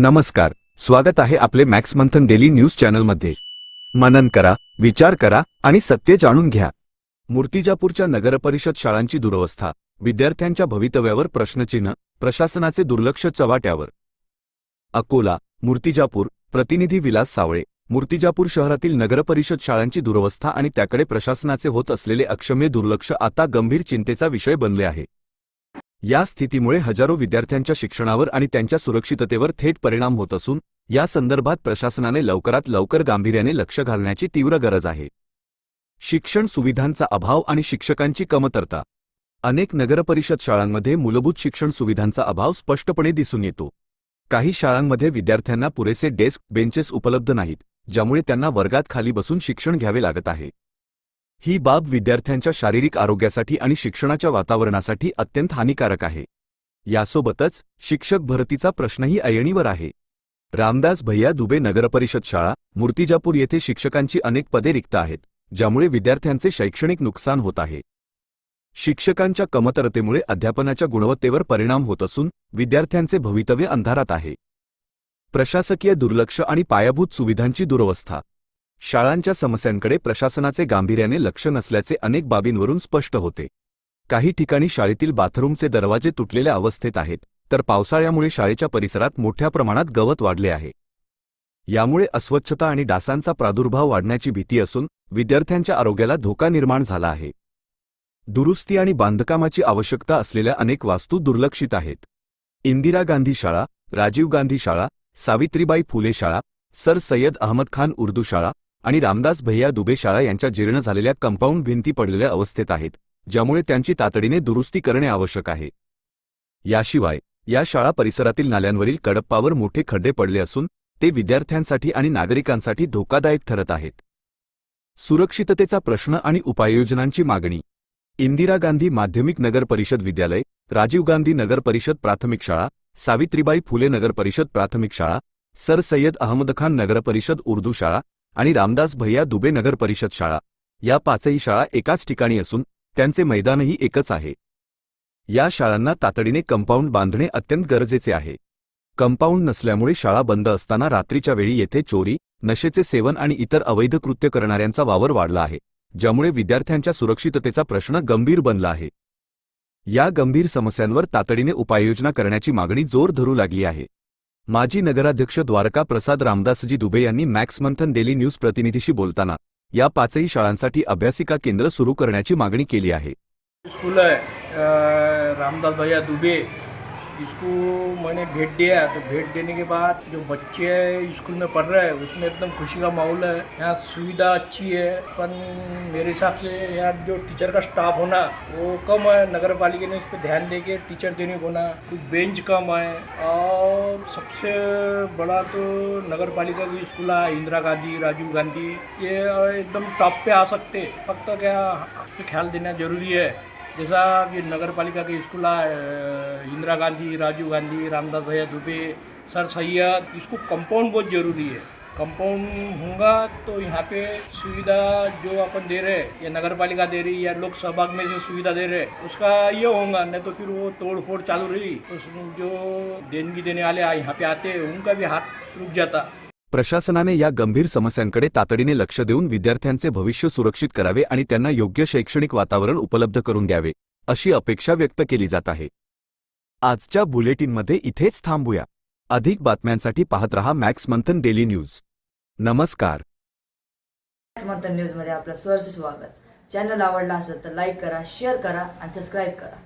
नमस्कार स्वागत आहे आपले मॅक्स मंथन डेली न्यूज चॅनलमध्ये. मनन करा विचार करा आणि सत्य जाणून घ्या. मूर्तिजापूरच्या नगरपरिषद शाळांची दुरवस्था विद्यार्थ्यांच्या भवितव्यावर प्रश्नचिन्ह प्रशासनाचे दुर्लक्ष चव्हाट्यावर. अकोला मूर्तिजापूर प्रतिनिधी विलास सावळे मूर्तिजापूर शहरातील नगरपरिषद शाळांची दुरवस्था आणि त्याकडे प्रशासनाचे होत असलेले अक्षम्य दुर्लक्ष आता गंभीर चिंतेचा विषय बनले आहे. या स्थितीमुळे हजारो विद्यार्थ्यांच्या शिक्षणावर आणि त्यांच्या सुरक्षिततेवर थेट परिणाम होत असून या संदर्भात प्रशासनाने लवकरात लवकर गांभीर्याने लक्ष घालण्याची तीव्र गरज आहे. शिक्षण सुविधांचा अभाव आणि शिक्षकांची कमतरता. अनेक नगरपरिषद शाळांमध्ये मूलभूत शिक्षण सुविधांचा अभाव स्पष्टपणे दिसून येतो. काही शाळांमध्ये विद्यार्थ्यांना पुरेसे डेस्क बेंचेस उपलब्ध नाहीत ज्यामुळे त्यांना वर्गात खाली बसून शिक्षण घ्यावे लागत आहे. ही बाब विद्यार्थ्यांच्या शारीरिक आरोग्यासाठी आणि शिक्षणाच्या वातावरणासाठी अत्यंत हानिकारक आहे. यासोबतच शिक्षक भरतीचा प्रश्नही ऐरणीवर आहे. रामदास भैया दुबे नगरपरिषद शाळा मूर्तिजापूर येथे शिक्षकांची अनेक पदे रिक्त आहेत ज्यामुळे विद्यार्थ्यांचे शैक्षणिक नुकसान होत आहे. शिक्षकांच्या कमतरतेमुळे अध्यापनाच्या गुणवत्तेवर परिणाम होत असून विद्यार्थ्यांचे भवितव्य अंधारात आहे. प्रशासकीय दुर्लक्ष आणि पायाभूत सुविधांची दुरवस्था. शाळांच्या समस्यांकडे प्रशासनाचे गांभीर्याने लक्ष नसल्याचे अनेक बाबींवरून स्पष्ट होते. काही ठिकाणी शाळेतील बाथरूमचे दरवाजे तुटलेल्या अवस्थेत आहेत तर पावसाळ्यामुळे शाळेच्या परिसरात मोठ्या प्रमाणात गवत वाढले आहे. यामुळे अस्वच्छता आणि डासांचा प्रादुर्भाव वाढण्याची भीती असून विद्यार्थ्यांच्या आरोग्याला धोका निर्माण झाला आहे. दुरुस्ती आणि बांधकामाची आवश्यकता असलेल्या अनेक वास्तू दुर्लक्षित आहेत. इंदिरा गांधी शाळा राजीव गांधी शाळा सावित्रीबाई फुले शाळा सर सय्यद अहमद खान उर्दू शाळा आणि रामदास भैया दुबे शाळा यांच्या जीर्ण झालेल्या कंपाऊंड भिंती पडलेल्या अवस्थेत आहेत ज्यामुळे त्यांची तातडीने दुरुस्ती करणे आवश्यक आहे. याशिवाय या शाळा परिसरातील नाल्यांवरील कडप्पावर मोठे खड्डे पडले असून ते विद्यार्थ्यांसाठी आणि नागरिकांसाठी धोकादायक ठरत आहेत. सुरक्षिततेचा प्रश्न आणि उपाययोजनांची मागणी. इंदिरा गांधी माध्यमिक नगर परिषद विद्यालय राजीव गांधी नगर परिषद प्राथमिक शाळा सावित्रीबाई फुले नगर परिषद प्राथमिक शाळा सर सय्यद अहमद खान नगर परिषद उर्दू शाळा आणि रामदास भैया दुबे नगर परिषद शाळा. या पाचही शाळा एकाच ठिकाणी असून त्यांचे मैदानही एकच आहे. या शाळांना तातडीने कंपाऊंड बांधणे अत्यंत गरजेचे आहे. कंपाऊंड नसल्यामुळे शाळा बंद असताना रात्रीच्या वेळी येथे चोरी नशेचे सेवन आणि इतर अवैध कृत्य करणाऱ्यांचा वावर वाढला आहे ज्यामुळे विद्यार्थ्यांच्या सुरक्षिततेचा प्रश्न गंभीर बनला आहे. या गंभीर समस्यांवर तातडीने उपाययोजना करण्याची मागणी जोर धरू लागली आहे. माजी नगराध्यक्ष द्वारका प्रसाद रामदासजी दुबे यांनी मॅक्स मंथन डेली न्यूज प्रतिनिधीशी बोलताना या पाचही शाळांसाठी अभ्यासिका केंद्र सुरू करण्याची मागणी केली आहे. स्कूल आहे. अ, दुबे इसको मैंने भेंट दिया तो भेंट देने के बाद जो बच्चे स्कूल में पढ़ रहे हैं, उसमें एकदम खुशी का माहौल है। यहाँ सुविधा अच्छी है, पर मेरे हिसाब से यहाँ जो टीचर का स्टाफ होना, वो कम है। नगर पालिका ने इस पर ध्यान दे के टीचर देने को होना कुछ बेंच कम है और सबसे बड़ा तो नगर पालिका की स्कूल है, इंदिरा गांधी, राजीव गांधी। ये एकदम टॉप पे आ सकते फक्त क्या ख्याल देना ज़रूरी है। जैसा कि नगर पालिका के स्कूल इंदिरा गांधी, राजीव गांधी, रामदास भैया दुबे, सर सैयद इसको कंपाउंड बहुत ज़रूरी है। कंपाउंड होगा तो यहाँ पे सुविधा जो अपन दे रहे हैं, या नगर पालिका दे रही या लोक सहभाग में जो सुविधा दे रहे हैं, उसका ये होगा, नहीं तो फिर वो तोड़ फोड़ चालू रही, उस जो देनगी देने वाले यहाँ पे आते हैं, उनका भी हाथ रुक जाता। प्रशासनाने या गंभीर समस्यांकडे तातडीने लक्ष देऊन विद्यार्थ्यांचे भविष्य सुरक्षित करावे आणि त्यांना योग्य शैक्षणिक वातावरण उपलब्ध करून द्यावे अशी अपेक्षा व्यक्त केली जात आहे. आजच्या बुलेटिनमध्ये इथेच थांबूया. अधिक बातम्यांसाठी पाहत रहा मॅक्स मंथन डेली न्यूज. नमस्कार. मंथन न्यूजमध्ये आपलं स्वागत. चॅनल आवडला असेल तर लाईक करा शेअर करा आणि सबस्क्राईब करा.